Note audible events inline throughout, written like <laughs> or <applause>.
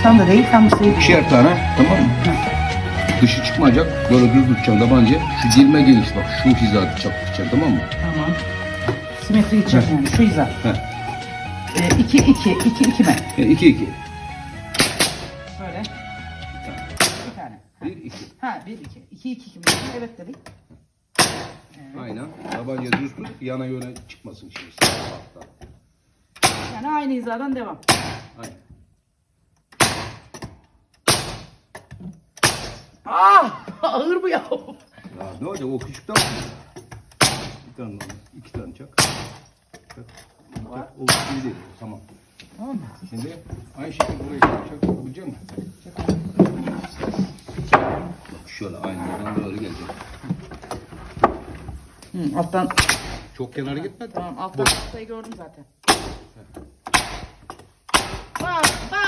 Uçtan da değil tam şey. İkişer tane tamam mı? Dışı çıkmayacak. Böyle düz tutacaksın tabanca. Şu dilme geniş bak. Şu hizada çaptıracaksın tamam mı? Tamam. Simetri gidecek yani şu hiza. Heh. Ee, iki iki iki iki mi? E, iki iki. Böyle. Bir tane. Ha. Bir iki. Ha bir iki. İki iki iki mi? Evet dedik. Aynen. Tabanca düz tut. Yana yöne çıkmasın şimdi. Yani aynı hizadan devam. Aynen. Ah! <laughs> Ağır bu ya. Ya ne olacak o küçükten mi? Bir tane daha, iki tane çak. Çak. Çak. O küçüğü değil. Tamam. Tamam mı? Şimdi aynı şekilde buraya çak. Çak. Yapabilecek misin? Bak şöyle aynı yerden böyle gelecek. Hı, alttan Çok kenara gitme. tamam alttan noktayı gördüm zaten. Bam bam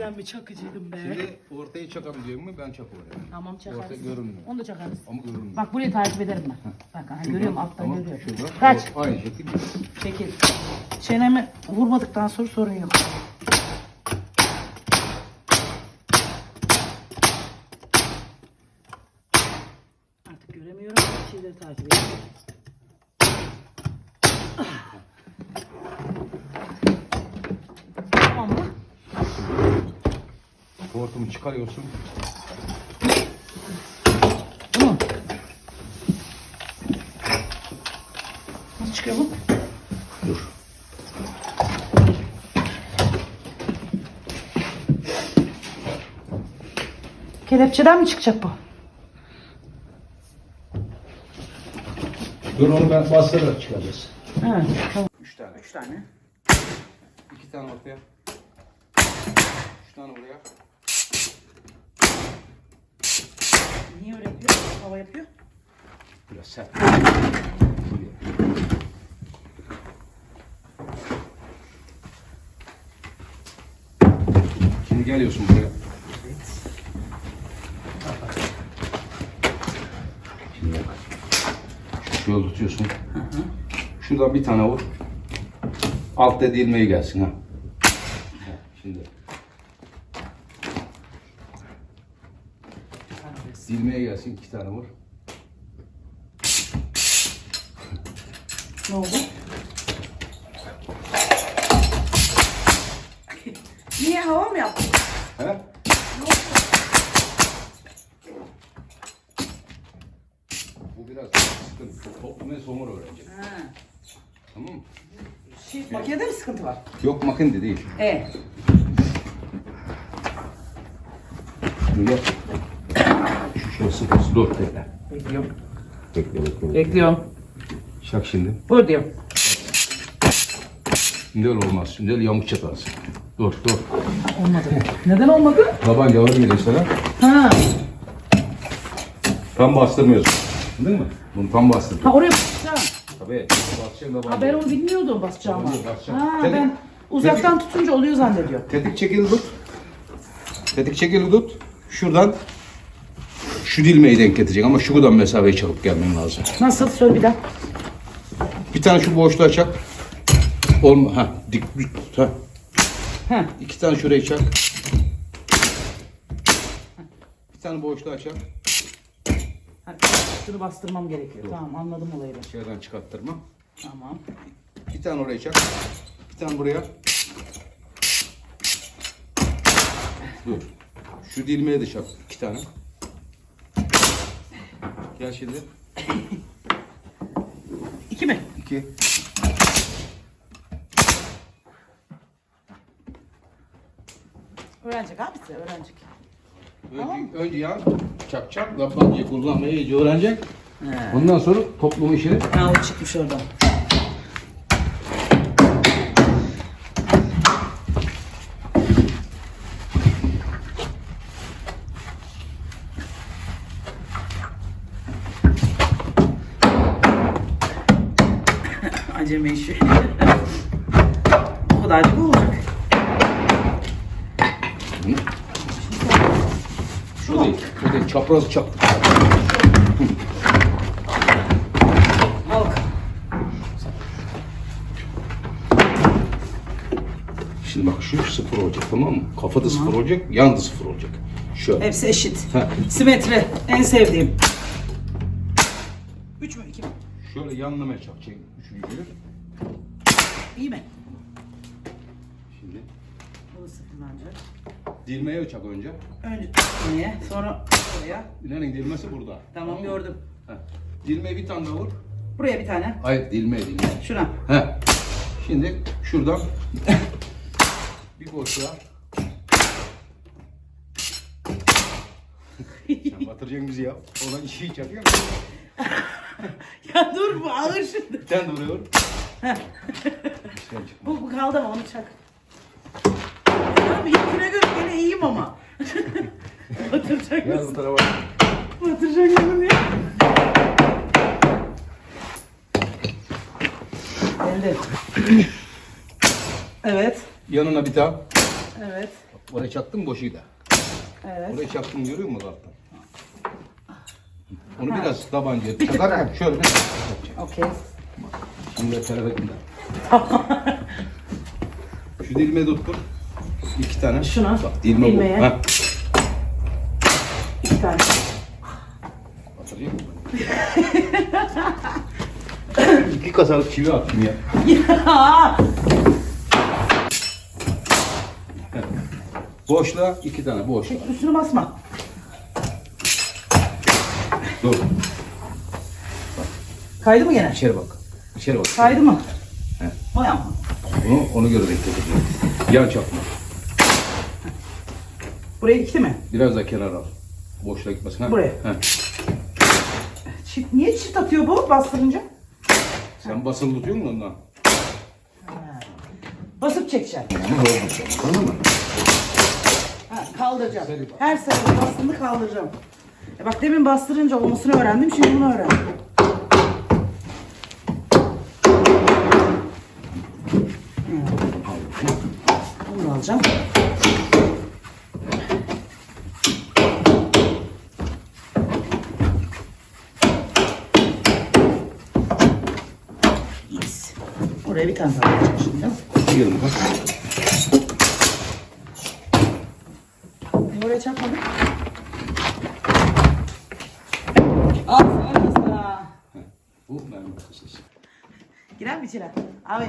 Eskiden bir çakıcıydım be. Şimdi ortaya çakabilecek mi? Ben çak oraya. Tamam Orta çakarız. görünmüyor. Onu da çakarız. Ama görünmüyor. Bak burayı takip ederim ben. Bak hani görüyorum alttan Tamam, görüyorum. Şurada. Kaç. O Aynı şekilde. Şekil. Çenemi vurmadıktan sonra sorun yok. Artık göremiyorum. Şeyleri takip ediyorum. Tamam mı? Hortumu çıkarıyorsun. Mu? Nasıl çıkıyor bu? Dur. Kelepçeden mi çıkacak bu? Dur onu ben bastırarak çıkacağız. Ha, tamam. Üç tane. Üç tane. İki tane ortaya. Üç tane buraya. Niye öyle yapıyor? Hava yapıyor. Biraz sert. Şimdi geliyorsun buraya. Şimdi bak. Şöyle tutuyorsun. Şuradan bir tane vur. Altta dilmeyi gelsin. Ha, Şimdi. Dilmeye gelsin iki tane vur. Ne oldu? Niye hava mı yaptın? He? Bu biraz sıkıntı. Toplamayı somur öğrenecek. Ha. Tamam mı? Şey, makinede mi sıkıntı var? Yok makinede değil. E. Şöyle. Şu şöyle sıkıntı. Dur bekle. Bekliyorum. Bekle bekle. Bekliyorum. Şak şimdi. Buyur diyorum. Şimdi öyle olmaz. Şimdi öyle yamuk çatarsın. Dur dur. Olmadı. Neden olmadı? Tabanca alır mıydı sana? Ha. Tam bastırmıyorsun. Değil mi? Bunu tam bastır. Ha oraya basacağım. Tabii. Basacaksın tabanca. Ha ben onu bilmiyordum basacağımı. Basacağım. Ha Tetik- ben uzaktan tutunca oluyor zannediyorum. Tetik çekili tut. Tetik çekili tut. Şuradan şu dilmeyi denk getirecek ama şu kadar mesafeyi çakıp gelmen lazım. Nasıl? Söyle bir daha. Bir tane şu boşluğa çak. Olma. Ha, dik dik ha. Ha. İki tane şuraya çak. Bir tane boşluğa çak. ha. Şunu bastırmam gerekiyor. Tamam anladım olayı ben. Dışarıdan çıkarttırma. Tamam. Bir tane oraya çak. Bir tane buraya. Dur. Şu dilmeye de çak. İki tane. Gel şimdi. İki mi? İki. Öğrenecek abisi öğrenecek. Önce, önce ya çakacak, tabancayı kullanmayı iyice öğrenecek. Ondan sonra toplum işini Ha o çıkmış oradan. Acemi işi. Bu kadarcık olacak. Şu o mu? o değil, çapraz çap. Halk. Şimdi bak şu sıfır olacak tamam mı? Kafada sıfır olacak, yan da sıfır olacak. Şöyle. Hepsi eşit. Ha. Simetri. En sevdiğim. 3 mü 2 mi? Şöyle yanlamaya çakacak üçüncüyü. İyi mi? Şimdi Bu sıfırlanacak. dilmeye çak önce. Önce niye? Sonra buraya. Nerenin dilmesi burada. Tamam mı? gördüm. Ha. Dilmeye bir tane daha vur. Buraya bir tane. Hayır dilmeye dilmeye. Şuna. He. Şimdi şuradan bir boşluğa Sen batıracaksın bizi ya. Olan işi çakıyor musun? <laughs> ya dur bu ağır şimdi. Sen de Bu, bu kaldı ama onu çak. Abi ilkine göre gene iyiyim ama. <laughs> Batıracak Gel bu mısın? tarafa. Batıracak mısın ya? Geldi. evet. Yanına bir tane. Evet. Oraya çaktın boşuydu. Evet. Oraya çaktın görüyor musun alttan? Onu biraz tabancaya çakarken şöyle bir Şimdi de telefekinde. Şu dilme tuttur. İki tane. Şuna, Bak dilme dilmeye. bu. Ha. İki tane. Batırıyor musun? <laughs> İki kasalık çivi attım ya. Boşluğa iki tane boş. Çek üstüne basma. Dur. Kaydı mı gene? İçeri bak. İçeri bak. Kaydı mı? He. O ama. Onu, onu göre bekle. Yan çapma. Buraya dikti mi? Biraz da kenar al. Boşluğa gitmesin. Ha? Buraya. He. Çift, niye çift atıyor bu bastırınca? Sen basılı tutuyor musun ondan? Basıp çekeceğim. Ama olmuş. Anladın mı? Ha, kaldıracağım. Her sefer bastığında kaldıracağım. E bak demin bastırınca olmasını öğrendim. Şimdi bunu öğrendim. Alacağım. Yes. Oraya bir tane daha alacağım şimdi. Yiyelim bak. Oraya çarpmadık. Al sana sana. Bu mermi kasası. Girer mi içine? Abi.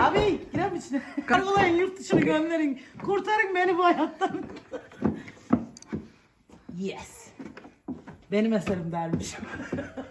Abi girer mi içine? Kargolayın yurt dışına gönderin. Kurtarın beni bu hayattan. yes. Benim eserim dermiş. <laughs>